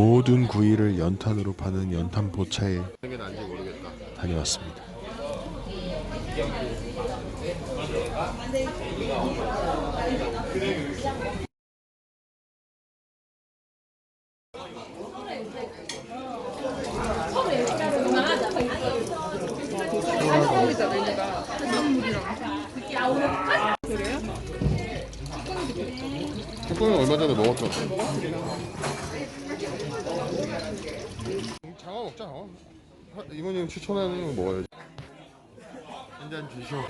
모든 구이를 연탄으로 파는 연탄 보차에 게 난지 모르겠다. 다녀왔습니다. 쭈꾸미 얼마 전에 먹었잖아. 장어 먹자. 하- 이모님 추천하는 거 먹어야지. 한잔 주시오.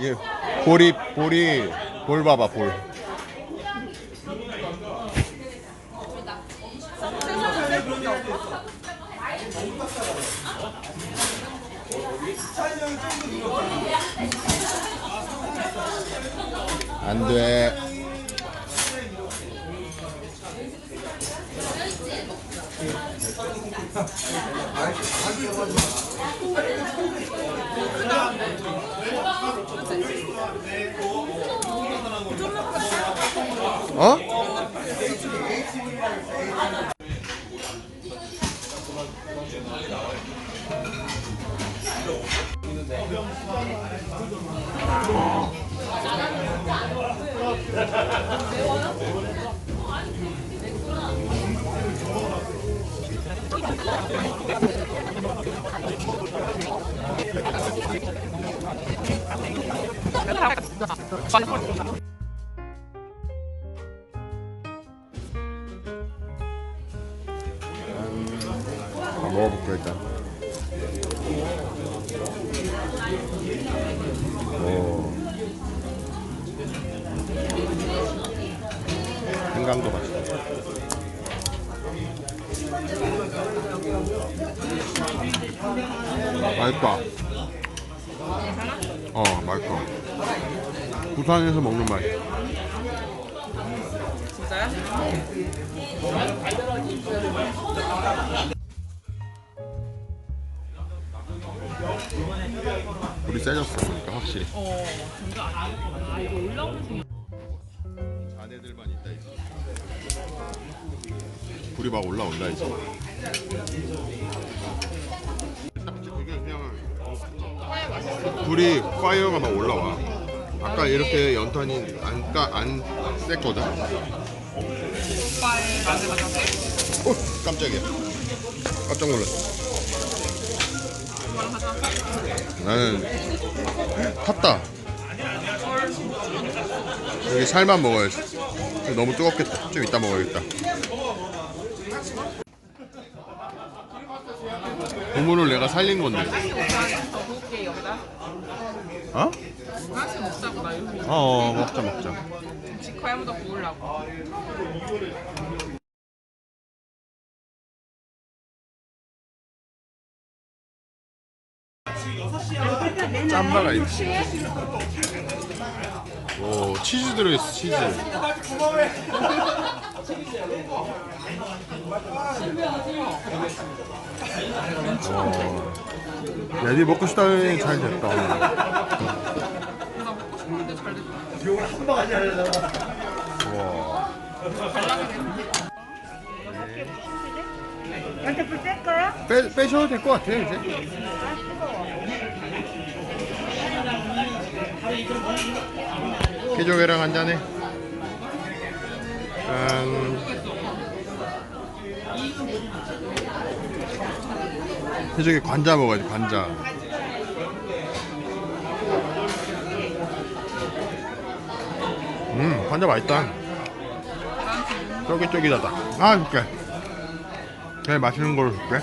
예, 볼이 볼이 볼 봐봐 볼. 안 돼. 어? 아, 먹어볼까 일단. 생강도 맛있다. 맛있다. 어, 맛있어. 부산에서 먹는 맛. 우리 세졌어 보니까 확실히. 어 자네들만 있다 이제. 불이 막 올라온다 이제. 이게 그냥 불이 파이어가 막 올라와. 아까 이렇게 연탄이 안안 셌거든. 오빠의 맛을 맞았대? 어 깜짝이야. 깜짝 놀랐어. 나는 탔다. 여기 살만 먹어야지. 너무 뜨겁겠다. 좀 이따 먹어야겠다. 고문을 내가 살린 건데. 어? 하나씩 먹자고 나 요즘 어, 어 먹자 먹자. 직화에 한번 더 구우려고 짬바가 있지. 오 치즈 들어있어 치즈. 어. 야, 니 먹고 싶다니 잘 됐다. 연태불 뺄 거야? 빼, 빼셔도 될 것 같아요 이제. 해조개랑 한 잔해. 짠. 해조개 관자 먹어야지 관자. 음 관자 맛있다. 쫄깃쫄깃하다. 아 줄게. 제일 맛있는 걸로 줄게.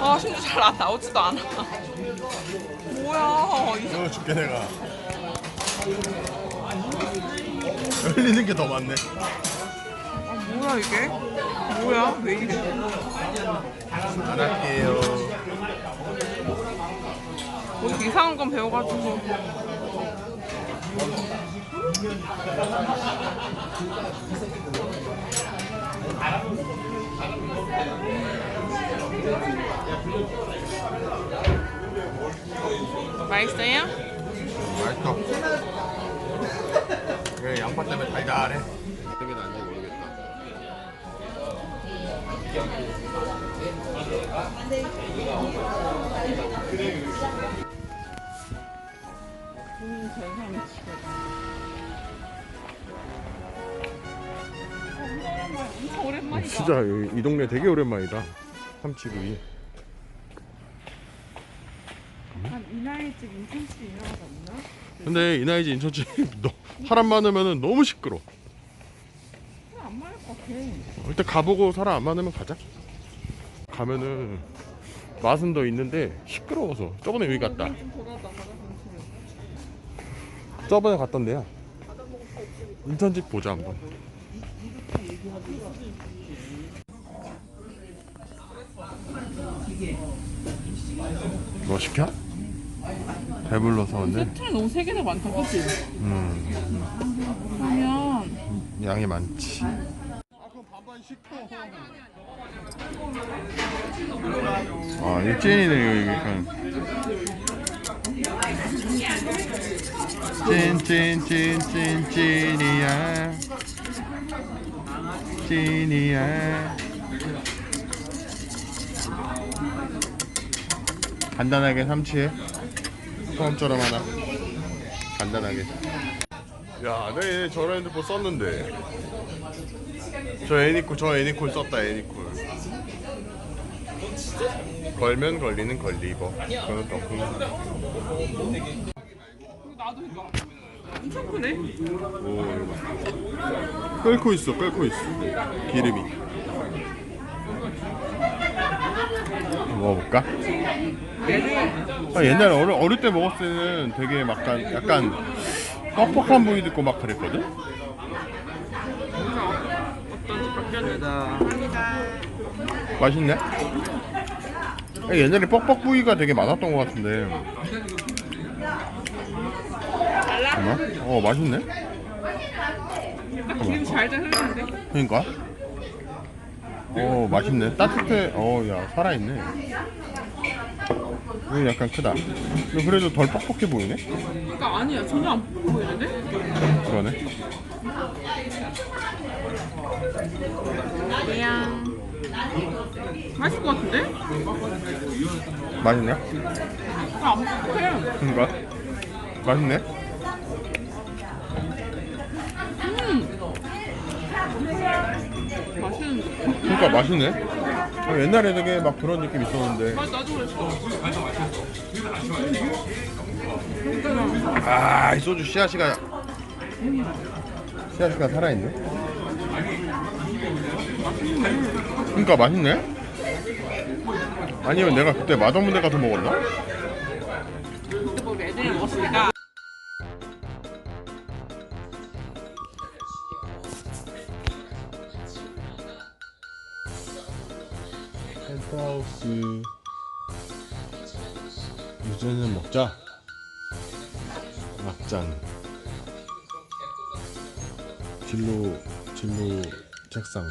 아 심지어 잘안 나오지도 않아 뭐야 이 이거 줄게 내가. 흘리는 게 더 많네. 아, 뭐야 이게? 뭐야 왜 이래? 안 할게요. 뭐 이상한 건 배워가지고 맛있어요? 맛있어. 왜 양파 때문에 달달해? 되게 난지 모르겠다. 엄청 오랜만이다. 진짜 이, 이 동네 되게 오랜만이다. 삼치구이. 한 이나이집 인천집 유명하지 않나? 근데 이 나이지 인천집 너 사람 많으면은 너무 시끄러. 안 맞을 것 같아. 일단 가보고 사람 안 많으면 가자. 가면은 맛은 더 있는데 시끄러워서 저번에 여기 갔다. 좀. 저번에 갔던 데야. 인천집 보자 한번. 뭐 시켜? 배불러서 근데 세트는 너무 세 개나 많다, 그치? 음, 그러면 양이 많지. 아. 아 찐이네 이거 약간. 찐찐찐찐 찐이야. 찐이야. 간단하게 삼치에 소금처럼 하나. 간단하게. 야, 내 저런 핸드폰 썼는데. 저 애니콜, 저 애니콜 썼다, 애니콜. 걸면 걸리는 걸리버. 더 큰. 나도 이거 엄청 크네. 오, 이거. 끓고 있어, 끓고 있어. 기름이. 먹어볼까? 아, 옛날에 어릴, 어릴 때 먹었을 때는 되게 약간, 약간 뻑뻑한 부위도 있고 막 그랬거든? 맛있네? 아, 옛날에 뻑뻑 부위가 되게 많았던 것 같은데. 잠깐만. 어, 맛있네? 딱 기름 잘잘 흐르는데? 그러니까. 어, 맛있네. 따뜻해. 어, 야, 살아있네. 이거 약간 크다. 근데 그래도 덜 뻑뻑해 보이네? 그러니까 아니야 전혀 안 보이는데? 그러네. 그냥 맛있을 것 같은데? 맛있네? 아, 안 뻑뻑해. 그러니까. 맛있네? 맛있는데? 그러니까 맛있네? 어, 옛날에 되게 막 그런 느낌 있었는데. 아, 이 소주 씨앗이가 씨앗이가 살아있네. 그러니까 맛있네. 아니면 내가 그때 데 가서 먹었나? 그때 뭐 애들이 먹었으니까. 펜트하우스 유전을 먹자. 막장. 진로 진로 책상.